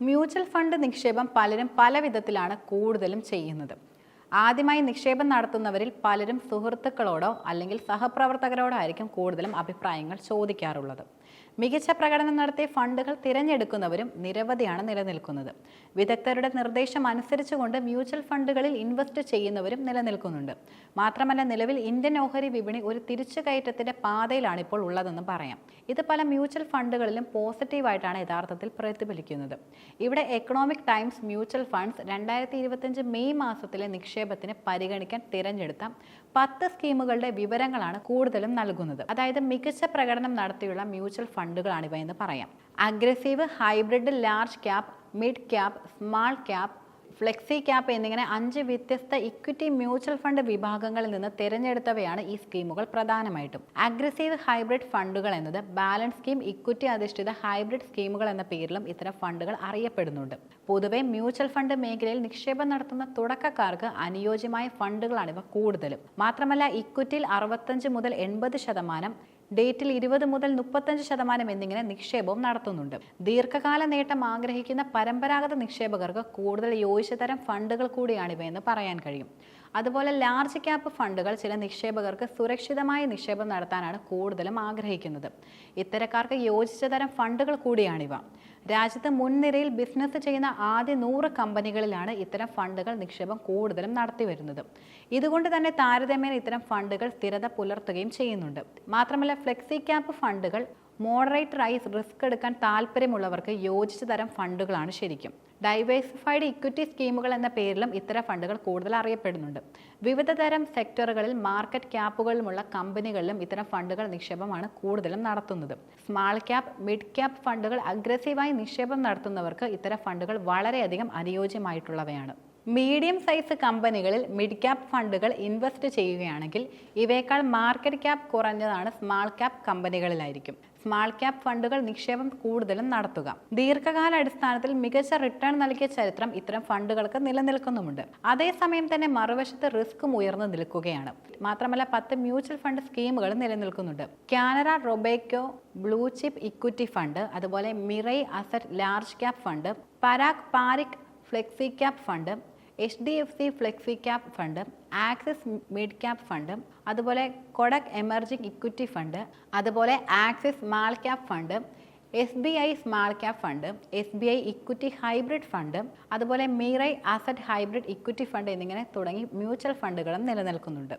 Mutual fund നിക്ഷേപം പലരും പല വിധത്തിലാണ് കൂടുതലും ചെയ്യുന്നത്. ആദ്യമായി നിക്ഷേപം നടത്തുന്നവരിൽ പലരും സുഹൃത്തുക്കളോടോ അല്ലെങ്കിൽ സഹപ്രവർത്തകരോടോ ആയിരിക്കും കൂടുതലും അഭിപ്രായങ്ങൾ ചോദിക്കാറുള്ളത്. മികച്ച പ്രകടനം നടത്തിയ ഫണ്ടുകൾ തിരഞ്ഞെടുക്കുന്നവരും നിരവധിയാണ് നിലനിൽക്കുന്നത്. വിദഗ്ധരുടെ നിർദ്ദേശം അനുസരിച്ചുകൊണ്ട് മ്യൂച്വൽ ഫണ്ടുകളിൽ ഇൻവെസ്റ്റ് ചെയ്യുന്നവരും നിലനിൽക്കുന്നുണ്ട്. മാത്രമല്ല നിലവിൽ ഇന്ത്യൻ ഓഹരി വിപണി ഒരു തിരിച്ചുകയറ്റത്തിന്റെ പാതയിലാണ് ഇപ്പോൾ ഉള്ളതെന്ന് പറയാം. ഇത് പല മ്യൂച്വൽ ഫണ്ടുകളിലും പോസിറ്റീവായിട്ടാണ് യഥാർത്ഥത്തിൽ പ്രതിഫലിക്കുന്നത്. ഇവിടെ എക്കണോമിക് ടൈംസ് മ്യൂച്വൽ ഫണ്ട്സ് രണ്ടായിരത്തി മെയ് മാസത്തിലെ നിക്ഷേപത്തിന് പരിഗണിക്കാൻ തിരഞ്ഞെടുത്ത പത്ത് സ്കീമുകളുടെ വിവരങ്ങളാണ് കൂടുതലും നൽകുന്നത്. അതായത് മികച്ച പ്രകടനം നടത്തിയുള്ള മ്യൂച്വൽ ഫണ്ടുകളാണിവ എന്ന് പറയാം. Aggressive hybrid large cap mid cap small cap flexi cap എന്നിങ്ങനെ അഞ്ച് വ്യത്യസ്ത ഇക്വിറ്റി മ്യൂച്വൽ ഫണ്ട് വിഭാഗങ്ങളിൽ നിന്ന് തിരഞ്ഞെടുത്തവയാണ് ഈ സ്കീമുകൾ പ്രധാനമായിട്ടും. അഗ്രസീവ് ഹൈബ്രിഡ് ഫണ്ടുകൾ എന്നത് ബാലൻസ് സ്കീം ഇക്വിറ്റി അധിഷ്ഠിത ഹൈബ്രിഡ് സ്കീമുകൾ എന്ന പേരിലും ഇത്തരം ഫണ്ടുകൾ അറിയപ്പെടുന്നുണ്ട്. പൊതുവെ മ്യൂച്വൽ ഫണ്ട് മേഖലയിൽ നിക്ഷേപം നടത്തുന്ന തുടക്കക്കാർക്ക് അനുയോജ്യമായ ഫണ്ടുകളാണിവ കൂടുതലും. മാത്രമല്ല ഇക്വിറ്റിയിൽ അറുപത്തഞ്ച് മുതൽ എൺപത് ശതമാനം ഡേറ്റിൽ ഇരുപത് മുതൽ മുപ്പത്തഞ്ച് ശതമാനം എന്നിങ്ങനെ നിക്ഷേപവും നടത്തുന്നുണ്ട്. ദീർഘകാല നേട്ടം ആഗ്രഹിക്കുന്ന പരമ്പരാഗത നിക്ഷേപകർക്ക് കൂടുതൽ യോജിച്ച തരം ഫണ്ടുകൾ കൂടിയാണിവയെന്ന് പറയാൻ കഴിയും. അതുപോലെ ലാർജ് ക്യാപ്പ് ഫണ്ടുകൾ ചില നിക്ഷേപകർക്ക് സുരക്ഷിതമായ നിക്ഷേപം നടത്താനാണ് കൂടുതലും ആഗ്രഹിക്കുന്നത്. ഇത്തരക്കാർക്ക് യോജിച്ച തരം ഫണ്ടുകൾ കൂടിയാണിവ രാജ്യത്ത് മുൻനിരയിൽ ബിസിനസ് ചെയ്യുന്ന ആദ്യ നൂറ് കമ്പനികളിലാണ് ഇത്തരം ഫണ്ടുകൾ നിക്ഷേപം കൂടുതലും നടത്തി വരുന്നത്. ഇതുകൊണ്ട് തന്നെ താരതമ്യേന ഇത്തരം ഫണ്ടുകൾ സ്ഥിരത പുലർത്തുകയും ചെയ്യുന്നുണ്ട്. മാത്രമല്ല ഫ്ലെക്സി ക്യാപ് ഫണ്ടുകൾ മോഡറേറ്റ് റൈസ് റിസ്ക് എടുക്കാൻ താല്പര്യമുള്ളവർക്ക് യോജിച്ച തരം ഫണ്ടുകളാണ് ശരിക്കും. ഡൈവേഴ്സിഫൈഡ് ഇക്വിറ്റി സ്കീമുകൾ എന്ന പേരിലും ഇത്തരം ഫണ്ടുകൾ കൂടുതൽ അറിയപ്പെടുന്നുണ്ട്. വിവിധ തരം സെക്ടറുകളിൽ മാർക്കറ്റ് ക്യാപ്പുകളിലുമുള്ള കമ്പനികളിലും ഇത്തരം ഫണ്ടുകൾ നിക്ഷേപമാണ് കൂടുതലും നടത്തുന്നത്. സ്മാൾ ക്യാപ്പ് മിഡ് ക്യാപ്പ് ഫണ്ടുകൾ അഗ്രസീവായി നിക്ഷേപം നടത്തുന്നവർക്ക് ഇത്തരം ഫണ്ടുകൾ വളരെയധികം അനുയോജ്യമായിട്ടുള്ളവയാണ്. മീഡിയം സൈസ് കമ്പനികളിൽ മിഡ് ക്യാപ്പ് ഫണ്ടുകൾ ഇൻവെസ്റ്റ് ചെയ്യുകയാണെങ്കിൽ ഇവയേക്കാൾ മാർക്കറ്റ് ക്യാപ്പ് കുറഞ്ഞതാണ് സ്മാൾ ക്യാപ്പ് കമ്പനികളിലായിരിക്കും. സ്മാൾ ക്യാപ് ഫണ്ടുകൾ നിക്ഷേപം കൂടുതലും നടത്തുക. ദീർഘകാല അടിസ്ഥാനത്തിൽ മികച്ച റിട്ടേൺ നൽകിയ ചരിത്രം ഇത്തരം ഫണ്ടുകൾക്ക് നിലനിൽക്കുന്നുമുണ്ട്. അതേസമയം തന്നെ മറുവശത്ത് റിസ്ക്കും ഉയർന്നു നിൽക്കുകയാണ്. മാത്രമല്ല പത്ത് മ്യൂച്വൽ ഫണ്ട് സ്കീമുകൾ നിലനിൽക്കുന്നുണ്ട്. Canara Robeco blue chip equity fund അതുപോലെ Mirae asset large cap fund Parag Parikh flexi cap fund H D F C flexi cap fund Axis mid cap fund അതുപോലെ കൊടക് എമർജിംഗ് ഇക്വിറ്റി ഫണ്ട് അതുപോലെ Axis small cap fund S B I small cap fund S B I equity hybrid fund അതുപോലെ Mirae asset hybrid equity fund എന്നിങ്ങനെ തുടങ്ങി mutual ഫണ്ടുകളും നിലനിൽക്കുന്നുണ്ട്.